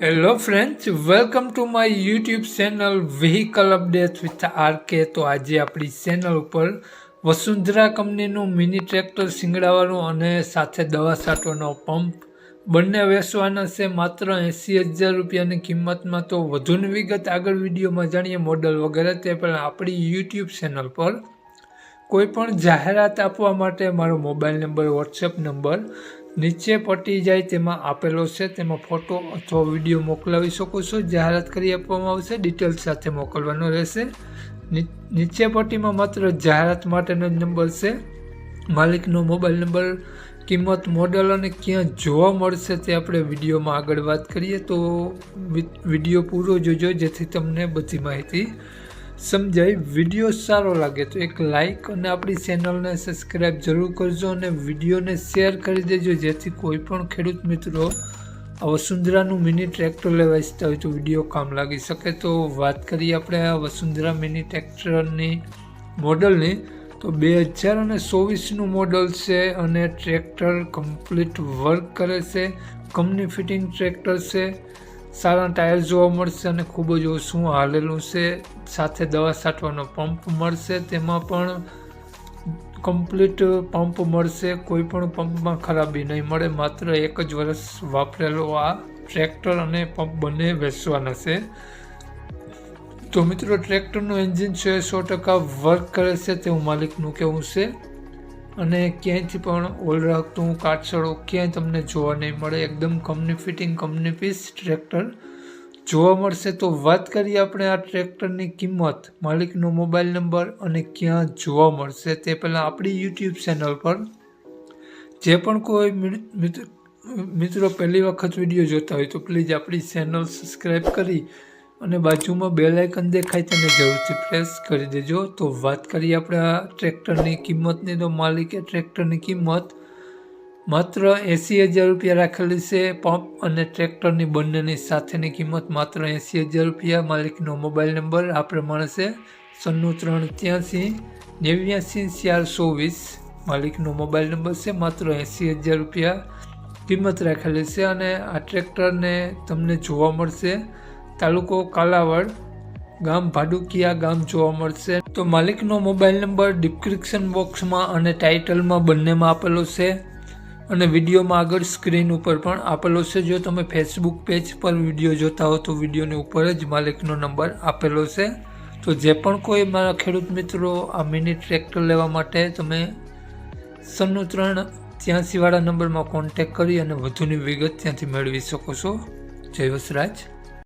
Hello friends welcome to my YouTube channel vehicle update with RK તો આજે આપણી channel ઉપર વસુંધરા કંપનીનું મિની ટ્રેક્ટર સિંગડાવાનું અને સાથે દવા છાંટવાનો પંપ. બંને વેચવાના છે, માત્ર એંસી હજાર રૂપિયાની કિંમતમાં. તો વધુની વિગત આગળ વિડીયોમાં જાણીએ મોડલ વગેરે તે પહેલાં આપણી યુટ્યુબ ચેનલ પર કોઈપણ જાહેરાત આપવા માટે મારો મોબાઈલ નંબર વોટ્સએપ નંબર નીચે પટી જાય તેમાં આપેલો છે, તેમાં ફોટો અથવા વીડિયો મોકલાવી શકો છો. જાહેરાત કરી આપવામાં આવશે, ડિટેલ્સ સાથે મોકલવાનો રહેશે. નીચે પટ્ટીમાં માત્ર જાહેરાત માટેનો જ નંબર છે. માલિકનો મોબાઈલ નંબર, કિંમત, મોડલ અને ક્યાં જોવા મળશે તે આપણે વિડીયોમાં આગળ વાત કરીએ. તો વીડિયો પૂરો જોજો, જેથી તમને બધી માહિતી સમજાય? વીડિયો સારો લાગે તો એક લાઈક અને આપણી ચેનલને સબસ્ક્રાઈબ જરૂર કરજો અને વિડીયોને શેર કરી દેજો, જેથી કોઈ પણ ખેડૂત મિત્રો આ વસુંધરાનું મિની ટ્રેક્ટર લેવા ઈચ્છતા હોય તો વીડિયો કામ લાગી શકે. તો વાત કરીએ આપણે આ વસુંધરા મિની ટ્રેક્ટરની મોડલની. તો બે હજાર અને ચોવીસનું મોડલ છે અને ટ્રેક્ટર કમ્પ્લીટ વર્ક કરે છે. કંપની ફિટિંગ ટ્રેક્ટર છે. સારા ટાયર જોવા મળશે અને ખૂબ જ ઓછું હાલેલું છે. સાથે દવા છાંટવાનો પંપ મળશે, તેમાં પણ કમ્પ્લીટ પંપ મળશે. કોઈ પણ પંપમાં ખરાબી નહીં મળે. માત્ર એક જ વર્ષ વાપરેલો આ ટ્રેક્ટર અને પંપ બંને વેચવાના છે. તો મિત્રો, ટ્રેક્ટરનું એન્જિન છે, સો ટકા વર્ક કરે છે, તેવું માલિકનું કહેવું છે. અને ક્યાંયથી પણ ઓલરાખતું કાટસળો ક્યાંય તમને જોવા નહીં મળે, એકદમ company fitting company piece tractor જોવા મળશે તો વાત કરીએ આપણે આ ટ્રેક્ટરની કિંમત, માલિકનો મોબાઈલ નંબર અને ક્યાં જોવા મળશે તે પહેલાં આપણી યુટ્યુબ ચેનલ પર. જે પણ કોઈ મિત્રો પહેલી વખત વીડિયો જોતા હોય તો પ્લીઝ આપણી ચેનલ સબસ્ક્રાઈબ કરી અને બાજુમાં બેલ આઇકન દેખાય તેને જરૂરથી પ્રેસ કરી દેજો. તો વાત કરીએ આપણે આ ટ્રેક્ટરની કિંમતની. તો માલિકે ટ્રેક્ટરની કિંમત માત્ર એંસી હજાર રૂપિયા રાખેલી છે. પંપ અને ટ્રેક્ટરની બંનેની સાથેની કિંમત માત્ર એંસી હજાર રૂપિયા. માલિકનો મોબાઈલ નંબર આ પ્રમાણે છે. સન્નું ત્રણ ત્યાંસી નેવ્યાસી ચાર ચોવીસ માલિકનો મોબાઈલ નંબર છે. માત્ર એંસી હજાર રૂપિયા કિંમત રાખેલી છે. અને આ ટ્રેક્ટરને તમને જોવા મળશે. તાલુકો કાલાવડ, ગામ ભાડુકિયા ગામ જોવા મળશે. તો માલિકનો મોબાઈલ નંબર ડિસ્ક્રિપ્શન બોક્સમાં અને ટાઇટલમાં બંનેમાં આપેલો છે. અને વિડીયોમાં આગળ સ્ક્રીન ઉપર પણ આપેલો છે. જો તમે ફેસબુક પેજ પર વીડિયો જોતા હો તો વિડીયોની ઉપર જ માલિકનો નંબર આપેલો છે. તો જે પણ કોઈ મારા ખેડૂત મિત્રો આ મિની ટ્રેક્ટર લેવા માટે તમે સન્નું ત્રણ ત્યાંસીવાળા નંબરમાં કોન્ટેક કરી અને વધુની વિગત ત્યાંથી મેળવી શકો છો. જય વસરાજ.